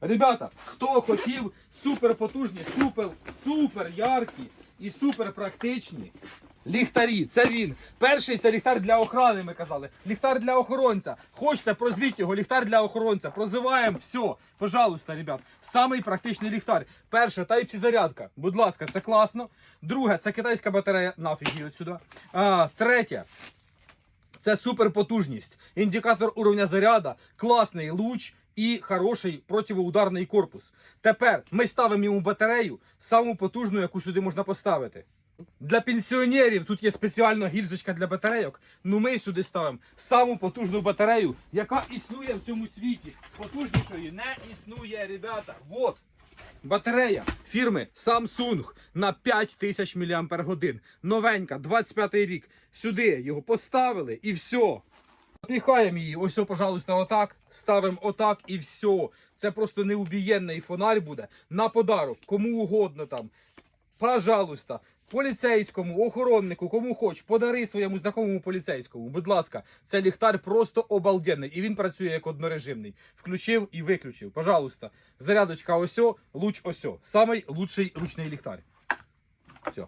Ребята, хто хотів супер потужні, супер, супер яркі і супер практичні. Ліхтарі, це він. Перший це ліхтар для охорони, ми казали. Ліхтар для охоронця. Хочете, прозвіть його, ліхтар для охоронця. Прозиваємо все. Пожалуйста, ребят. Самий практичний ліхтар. Перше, Type-C зарядка. Будь ласка, це класно. Друге, це китайська батарея. Нафіг її отсюди. А, третє. Це суперпотужність. Індикатор уровня заряда, класний луч і хороший противоударний корпус. Тепер ми ставимо йому батарею, саму потужну, яку сюди можна поставити. Для пенсіонерів тут є спеціальна гільзочка для батарейок. Ну ми сюди ставимо саму потужну батарею, яка існує в цьому світі. Потужнішої не існує, ребята. Вот. Батарея фірми Samsung на 5000 мАч. Новенька, 25 рік. Сюди його поставили і все. Піхаємо її, ось, о, пожалуйста, отак. Ставимо отак і все. Це просто неубієнний фонарь буде на подарок, кому угодно там. Пожалуйста, поліцейському, охороннику, кому хоч, подари своєму знакомому поліцейському. Будь ласка, це ліхтар просто обалденний. І він працює як однорежимний. Включив і виключив. Пожалуйста, зарядочка осьо, луч осьо. Самий лучший ручний ліхтар. Все.